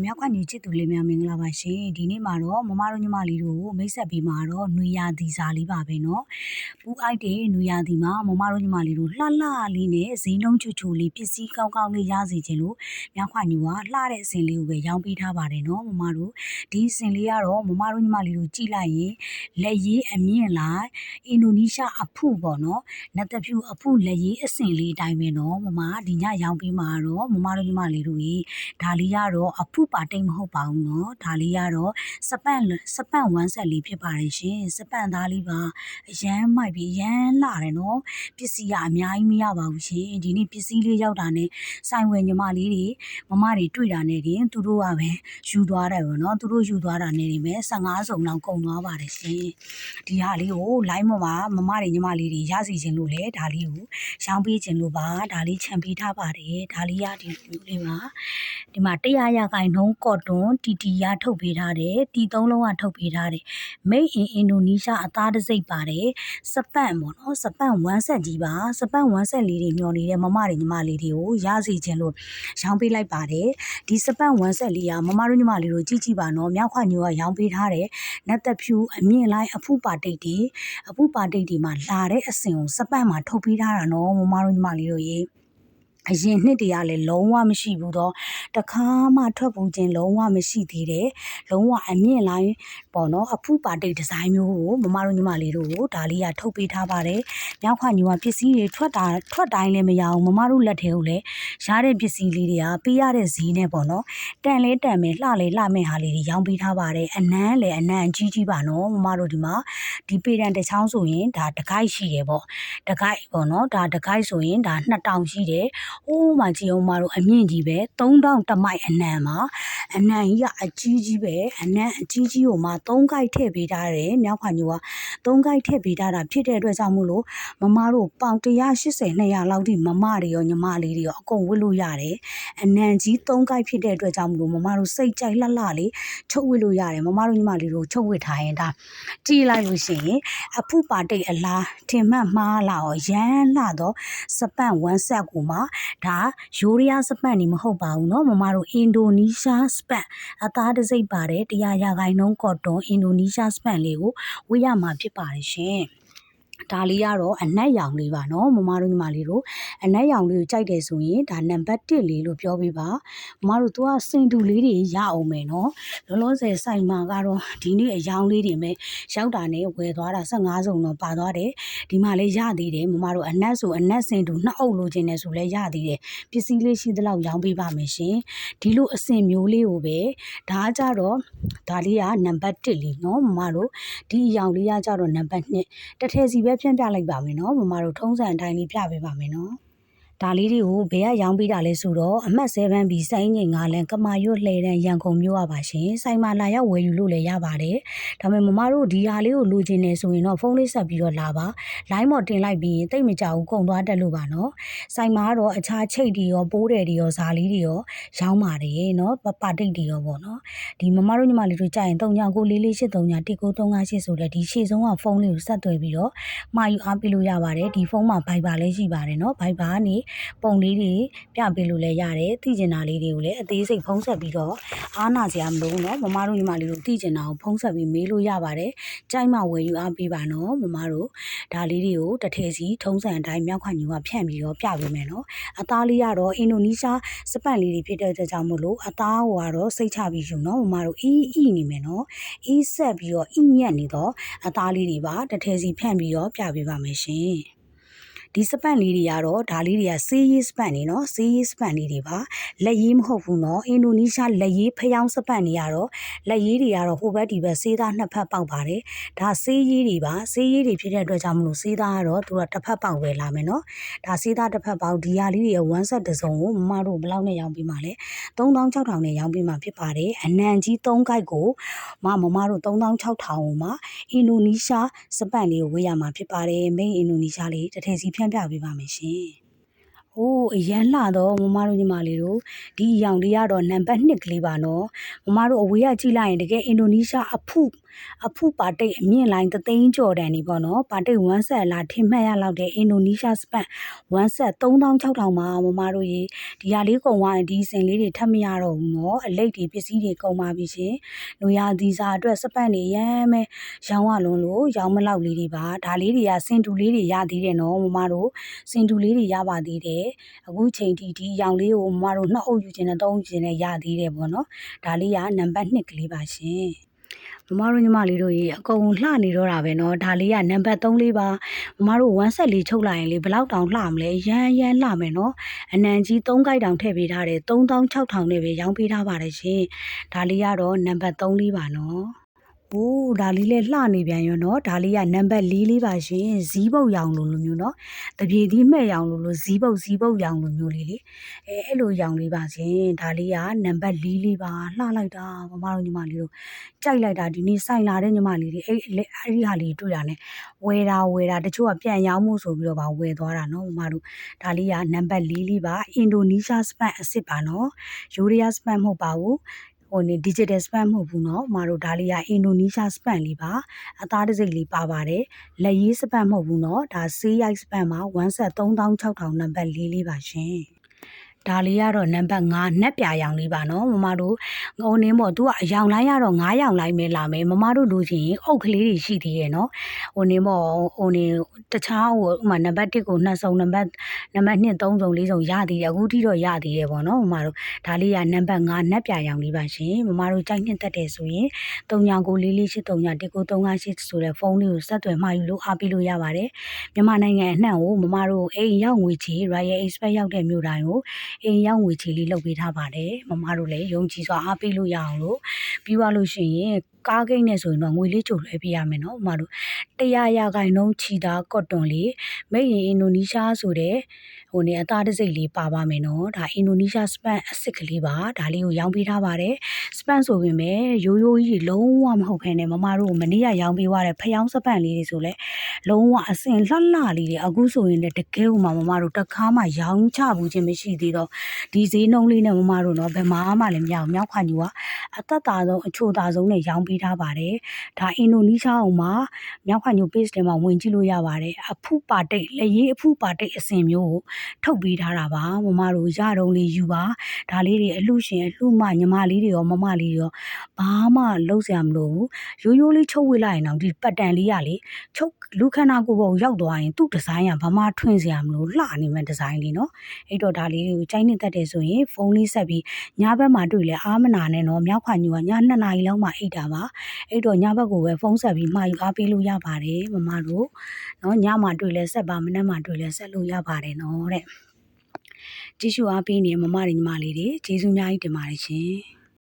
မြောက်ခွညီချစ်သူလေးများမင်္ဂလာပါရှင်ဒီနေ့မှာတော့မမတို့ညီမလေးတို့ကိုမိတ်ဆက်ပေးမှာတော့နွေရာသီစာလေးပါပဲเนาะပူအိုက်တဲ့နွေရာသီမှာမမတို့ညီမလေးတို့လှလှလေးနဲ့ဈေးနှုန်းချူချူလေးပစ္စည်းကောင်းကောင်းလေးရစီခြင်းလို့မြောက်ခွညီကလှတဲ့အစင်လေးကိုပဲရောင်းပေးထားပါတယ်เนาะမမတို့ဒီအစင်လေးကတော့မမတို့ညီမလေးတို့ကြည့်လိုက်ရင်လက်ရည်အမြင့်လိုက်အင်ဒိုနီးရှားအဖုပေါ့เนาะနတ်တဖြူအဖုလက်ရည်အစင်လေးအတိုင်းပဲเนาะမမဒီညရောင်းပေးမှာတော့မမတို့ညီမလေးတို့ကြီးဒါလေးကတော့အဖု ဟုတ်ပါတိတ်မဟုတ်ပါဘူးနော်ဒါလေးကတော့စပန့်စပန့်ဝမ်းဆက်လေးဖြစ်ပါတယ်ရှင်စပန့်သားလေးပါအရန်မိုက်ပြီးရန်လာတယ်နော်ပစ္စည်းကအများကြီးမရပါဘူးရှင်ဒီနေ့ပစ္စည်းလေးရောက်တာနဲ့ဆိုင်ဝင်ညီမလေးတွေမမတွေတွေ့တာနဲ့တင်သူတို့ကပဲယူသွားတယ်ပေါ့နော်သူတို့ယူသွားတာနဲ့တင်ပဲ15စုံလောက်ကုန်သွားပါတယ်ရှင်ဒီဟာလေးကို line ပေါ်မှာမမတွေညီမလေးတွေရစီခြင်းလို့လေဒါလေးကိုရောင်းပေးခြင်းလို့ပါဒါလေးခြံပေးထားပါတယ်ဒါလေးရဒီမျိုးလေးပါဒီမှာတရားရခိုင်နှုန်းကော့တွန်တီတီရထုတ်ပေးထားတယ်တီသုံးလုံးကထုတ်ပေးထားတယ် made in Indonesia အသားတစ်စိတ်ပါတယ်စပန့်ပေါ့နော်စပန့်ဝမ်းဆက်ကြီးပါစပန့်ဝမ်းဆက်လေးတွေမျောနေတဲ့မမတွေညီမလေးတွေကိုရစီခြင်းလို့ရောင်းပေးလိုက်ပါတယ်ဒီစပန့်ဝမ်းဆက်လေးကမမတို့ညီမလေးတို့ကြည့်ကြည့်ပါနော်မြောက်ခွညိုကရောင်းပေးထားတယ်နတ်သက်ဖြူအမြင့်လိုက်အဖုပါတိတ်တွေအဖုပါတိတ်တွေမှာလာတဲ့အစင်ကိုစပန့်မှာထုတ်ပေးထားတာနော်မမတို့ညီမလေးတို့ရေ အရင်နှစ်တည်းကလည်းလုံးဝမရှိဘူးတော့တခါမှထွက်ပူခြင်းလုံးဝမရှိသေးတယ်လုံးဝအမြင့်လိုင်းပေါ့နော်အဖူပါတိတ်ဒီဇိုင်းမျိုးကိုမမတို့ညီမလေးတို့ကိုဒါလေးကထုတ်ပေးထားပါတယ်။မြောက်ခွညီမပစ္စည်းတွေထွက်တာထွက်တိုင်းလည်းမရအောင်မမတို့လက်ထဲကိုလည်းရတဲ့ပစ္စည်းလေးတွေကပေးရတဲ့ဈေးနဲ့ပေါ့နော်။တန်လဲတန်မယ်လှလဲလှမယ်ဟာလေးတွေရောင်းပေးထားပါတယ်။အနမ်းလည်းအနမ်းအကြီးကြီးပါနော်မမတို့ဒီမှာဒီပေတံတစ်ချောင်းဆိုရင်ဒါတကိုက်ရှိတယ်ပေါ့။တကိုက်ပေါ့နော်ဒါတကိုက်ဆိုရင်ဒါ2000ရှိတယ်။အိုးမှကြည့်အောင်မတို့အမြင့်ကြီးပဲ3000တမိုက်အနံမှာအနံကြီးကအကြီးကြီးပဲအနံအကြီးကြီးကိုမှ3ကိုက်ထည့်ပေးထားတယ်မြောက်ခွာညိုက3ကိုက်ထည့်ပေးထားတာဖြစ်တဲ့အတွက်ကြောင့်မို့လို့မမတို့ပေါင်180 200လောက်ထိမမတွေရောညီမလေးတွေရောအကုန်ဝတ်လို့ရတယ်အနံကြီး3ကိုက်ဖြစ်တဲ့အတွက်ကြောင့်မို့လို့မမတို့စိတ်ကြိုက်လှလှလေးချုပ်ဝတ်လို့ရတယ်မမတို့ညီမလေးတို့ချုပ်ဝတ်ထားရင်ဒါကြည့်လိုက်လို့ရှိရင်အဖုပါတိတ်အလားထင်မှတ်မှားလာတော့ရမ်းလှတော့စပန့်ဝမ်းဆက်ကိုမှဒါရိုးရီးယားစပန့်နေမဟုတ်ပါဘူးเนาะမမတို့အင်ဒိုနီးရှားစပန့်အသားတစ်စိတ်ပါတယ်တရားရာခိုင်နှုန်းကော့တွန်အင်ဒိုနီးရှားစပန့်လေးကိုဝေးရမှာဖြစ်ပါတယ်ရှင် ဒါလေးကတော့အနက်ရောင်လေးပါနော်မမတို့ညီမလေးတို့အနက်ရောင်လေးကိုကြိုက်တယ်ဆိုရင်ဒါနံပါတ်1လေးလို့ပြောပေးပါမမတို့သူကစင်တူလေးတွေရအောင်မယ်နော်လောလောဆယ်ဆိုင်မှာကတော့ဒီနေ့အယောင်လေးတွေပဲရောက်တာနဲ့ဝယ်သွားတာ15စုံတော့ပါသွားတယ်ဒီမှာလေးရသေးတယ်မမတို့အနက်ဆိုအနက်စင်တူနှစ်အုပ်လိုချင်တယ်ဆိုလဲရသေးတယ်ပစ္စည်းလေးရှိသလောက်ရောင်းပေးပါမယ်ရှင်ဒီလိုအစင်မျိုးလေးကိုပဲဒါကြတော့ဒါလေးကနံပါတ်1လေးနော်မမတို့ဒီအယောင်လေးကကြတော့နံပါတ်2တစ်ထည်စီပဲဖြန့်ပြလိုက်ပါမယ်နော်မမတို့ထုံးစံအတိုင်းလေးပြပေးပါမယ်နော် ဒါလေးတွေကိုဘယ်ကရောင်းပေးတာလဲဆိုတော့အမှတ်7ဘီစိုင်းငင်ငါလန်ကမာရွတ်လှဲတန်းရန်ကုန်မြို့ရပါရှင်စိုင်းမာလာရောက်ဝယ်ယူလို့လည်းရပါတယ်ဒါပေမဲ့မမတို့ဒီဟာလေးကိုလိုချင်နေဆိုရင်တော့ဖုန်းလေးဆက်ပြီးတော့လာပါလိုင်းမော်တင်လိုက်ပြီးရင်တိတ်မကြဘူးကုန်သွားတက်လို့ပါနော်စိုင်းမာကတော့အခြားချိတ်တွေရောပိုးတယ်တွေရောဇာလေးတွေရောရောင်းပါတယ်နော်ပပတိတ်တွေရောပေါ့နော်ဒီမမတို့ညီမလေးတို့ကြာရင်399443391938ဆိုတဲ့ဒီရှေ့ဆုံးကဖုန်းလေးကိုဆက်သွယ်ပြီးတော့မှာယူအားပေးလို့ရပါတယ်ဒီဖုန်းမှာ Viber လည်းရှိပါတယ်နော် Viber ကနေပုံလေးတွေပြပေးလို့လည်းရတယ်သိကျင်တာလေးတွေကိုလည်းအသေးစိတ်ဖုံးဆက်ပြီးတော့အားနာစရာမလိုဘူးเนาะမမတို့ညီမလေးတို့သိကျင်တာကိုဖုံးဆက်ပြီးမေးလို့ရပါတယ်ကြိုက်မှဝယ်ယူအားပေးပါနော်မမတို့ဒါလေးတွေကိုတစ်ထည်စီထုံးစံအတိုင်းမြောက်ခွညူကဖြန့်ပြီးတော့ပြပေးမယ်နော်အသားလေးကတော့အင်ဒိုနီးရှားစပတ်လေးတွေဖြစ်တဲ့အတွက်ကြောင့်မို့လို့အသားဟိုကတော့စိတ်ချပြီးယူနော်မမတို့အီးအီးနေမယ်နော်အီးဆက်ပြီးတော့အီးညက်နေတော့အသားလေးတွေပါတစ်ထည်စီဖြန့်ပြီးတော့ပြပေးပါမယ်ရှင် ဒီစပတ်လေးတွေကတော့ဒါလေးတွေကဆေးရည်စပတ်နေနော်ဆေးရည်စပတ်လေးတွေပါလက်ရည်မဟုတ်ဘူးနော်အင်ဒိုနီးရှားလက်ရည်ဖျောင်းစပတ်နေရတော့လက်ရည်တွေကတော့ဟိုဘက်ဒီဘက်ဆေးသားနှစ်ဖက်ပေါက်ပါတယ်ဒါဆေးရည်တွေပါဆေးရည်တွေဖြစ်တဲ့အတွက်ကြောင့်မလို့ဆေးသားကတော့သူကတစ်ဖက်ပေါက်ပဲလာမယ်နော်ဒါဆေးသားတစ်ဖက်ပေါက်ဒီရလေးတွေရဲ့ဝမ်းဆက်တစ်စုံကိုမမတို့ဘယ်လောက်နဲ့ရောင်းပြီးမှလဲ3600နဲ့ရောင်းပြီးမှဖြစ်ပါတယ်အနံကြီး3ကိုက်ကိုမမမတို့3600ကိုမှအင်ဒိုနီးရှားစပတ်လေးကိုဝေးရမှာဖြစ်ပါတယ်မိန်အင်ဒိုနီးရှားလေးတစ်ထည်စီဖြစ်န့်ပြပေးပါမယ်ရှင်။ ဟိုးအရန်လှတော့မမတို့ညီမလေးတို့ဒီအရောင်လေးကတော့နံပါတ်1ကလေးပါနော်မမတို့အဝေးကကြည့်လိုက်ရင်တကယ်အင်ဒိုနီးရှားအဖုအဖုပါတိတ်အမြင့်လိုင်းသသိန်းကျော်တန်နေပေါ့နော်ပါတိတ်1ဆက်လာထင်မှတ်ရလောက်တဲ့အင်ဒိုနီးရှားစပတ်1ဆက်3600မှာမမတို့ရေဒီဟာလေးကုန်သွားရင်ဒီစင်လေးတွေထပ်မရတော့ဘူးနော်အလိတ်တွေပစ္စည်းတွေကုန်ပါပြီရှင်နွေရာသီစာအတွက်စပတ်နေရမ်းမဲရောင်းရလွန်းလို့ရောင်းမလောက်လေးတွေပါဒါလေးတွေကစင်တူလေးတွေရသေးတယ်နော်မမတို့စင်တူလေးတွေရပါသေးတယ်အခုချိန်ထိဒီရောင်လေးကိုမမတို့နှစ်အုပ်ယူခြင်းနဲ့သုံးယူခြင်းနဲ့ရသေးတယ်ပေါ့နော်ဒါလေးကနံပါတ်1ကလေးပါရှင်မမတို့ညီမလေးတို့ရေအကုန်လှနေတော့တာပဲเนาะဒါလေးကနံပါတ်3လေးပါမမတို့1ဆက်လေးချုပ်လိုက်ရင်လေဘယ်လောက်တောင်လှမလဲရမ်းရမ်းလှမယ်เนาะအနံကြီး3ကြိုက်တောင်ထည့်ပေးထားတယ်3600နဲ့ပဲရောင်းပေးထားပါတယ်ရှင်ဒါလေးကတော့နံပါတ်3လေးပါเนาะ ။ အိုးဒါလေးလည်းလှနေပြန်ရောနော်။ဒါလေးကနံပါတ်၄လေးပါရှင်။ဇီးပုတ်ရောင်လိုလိုမျိုးနော်။တပြေသီးမဲ့ရောင်လိုလိုဇီးပုတ်ဇီးပုတ်ရောင်လိုမျိုးလေးလေ။အဲအဲ့လိုရောင်လေးပါရှင်။ဒါလေးကနံပါတ်၄လေးပါ။လှလိုက်တာမမတို့ညီမလေးတို့ကြိုက်လိုက်တာဒီနေ့စိုက်လာတဲ့ညီမလေးတွေအဲ့အဲ့အဲ့ဒီဟာလေးတွေ့တာနဲ့ဝယ်တာဝယ်တာတချို့ကပြန်ရောင်းမှုဆိုပြီးတော့ဗာဝယ်သွားတာနော်မမတို့ဒါလေးကနံပါတ်၄လေးပါအင်ဒိုနီးရှားစပတ်အစ်စ်ပါနော်။ယူရီးယားစပတ်မဟုတ်ပါဘူး။ ဟိုနေ digital span မဟုတ်ဘူးเนาะမတို့ဒါလေးကအင်ဒိုနီးရှား span လေးပါအသားတစ်စိတ်လေးပါပါတယ်လက်ရေး span မဟုတ်ဘူးเนาะဒါဆေးရိုက် span မှာ1ဆက်3600နံပါတ်၄လေးပါရှင် ဒါလေးကတော့နံပါတ်5နှက်ပြာရောင်လေးပါနော်မမတို့ငုံနေမို့သူကအယောင်လိုက်ရတော့9ရောင်လိုက်မဲလာမယ်မမတို့လိုချင်အုတ်ကလေးတွေရှိသေးရဲ့နော်ဟိုနေမို့ဟိုနေတခြားဟိုဥမာနံပါတ်1ကို2စုံနံပါတ်နံပါတ်2 3စုံ4စုံရသေးတယ်အခုထိတော့ရသေးတယ်ပေါ့နော်မမတို့ဒါလေးကနံပါတ်5နှက်ပြာရောင်လေးပါရှင်မမတို့ကြိုက်နှစ်သက်တယ်ဆိုရင်3994483938ဆိုတဲ့ဖုန်းလေးကိုဆက်သွယ်မှာယူလို့အားပေးလို့ရပါတယ်မြန်မာနိုင်ငံအနှံ့ကိုမမတို့အိမ်ရောက်ငွေချေ Royal Express ရောက်တဲ့မြို့တိုင်းကိုအိမ်ရောက်ငွေချေလေးလုပ်ပေးထားပါတယ်မမတို့လည်းယုံကြည်စွာအားပေးလို့ရအောင်လို့ပြီးသွားလို့ရှိရင်ကားဂိတ်နဲ့ဆိုရင်တော့ငွေလေးကြိုလွှဲပေးရမယ်နော်မမတို့100ရာခိုင်နှုန်းချီတာကော့တွန်လေးမိတ်ရင်အင်ဒိုနီးရှားဆိုတဲ့ဟိုနေအသားတစ်စိတ်လေးပါပါမယ်နော်ဒါအင်ဒိုနီးရှားစပန်အစ်စ်ကလေးပါဒါလေးကိုရောင်းပေးထားပါတယ်စပန်ဆိုပေမဲ့ရိုးရိုးကြီးလုံးဝမဟုတ်ခဲနဲ့မမတို့မနေ့ကရောင်းပေးသွားတဲ့ဖျောင်းစပန်လေးတွေဆိုလဲ လုံးဝအစင်လှလှလေးတွေအခုဆိုရင်လည်းတကယ်ဟိုမှာမမတို့တခါမှရောင်းချဘူးခြင်းမရှိသေးတော့ဒီဈေးနှုန်းလေးနဲ့မမတို့တော့ဘယ်မှာမှလည်းမရအောင်မြောက်ခွန်ကြီးက အသက်သာဆုံးအချိုသာဆုံးနဲ့ရောင်းပေးထားပါတယ်ဒါအင်ဒိုနီးရှားအောင်မှာမြောက်ခွန်ကြီး page ထဲမှာဝင်ကြည့်လို့ရပါတယ်အဖုပါတိတ်လက်ရေးအဖုပါတိတ်အစင်မျိုးကိုထုတ်ပေးထားတာပါမမတို့ရတုံးလေးယူပါဒါလေးတွေအလှရှင်အလှမညီမလေးတွေရောမမလေးတွေရောဘာမှလုံးစရာမလိုဘူးရိုးရိုးလေးချုပ်ဝေးလိုက်ရင်တော့ဒီပတ်တန်လေးကလေချုပ်လူခန္ဓာကိုယ်ပေါ်ရောက်သွားရင်သူ့ဒီဇိုင်းကဘာမှထွင်စရာမလိုလှနေမဲ့ဒီဇိုင်းလေးနော်အဲ့တော့ဒါလေးတွေကိုကြိုင်းနေတတ်တယ်ဆိုရင်ဖုန်းလေးဆက်ပြီးညဘက်မှာတွေ့လဲအားမနာနဲ့နော်မြောက်ခွာညူကည2နာရီလောက်မှအိတ်တာပါအဲ့တော့ညဘက်ကိုပဲဖုန်းဆက်ပြီးမှာယူအားပေးလို့ရပါတယ်မမတို့နော်ညမှာတွေ့လဲဆက်ပါမနေ့မှာတွေ့လဲဆက်လို့ရပါတယ်နော်တဲ့ကြည့်ရှုအားပေးနေမမတွေညီမလေးတွေကျေးဇူးအများကြီးတင်ပါတယ်ရှင်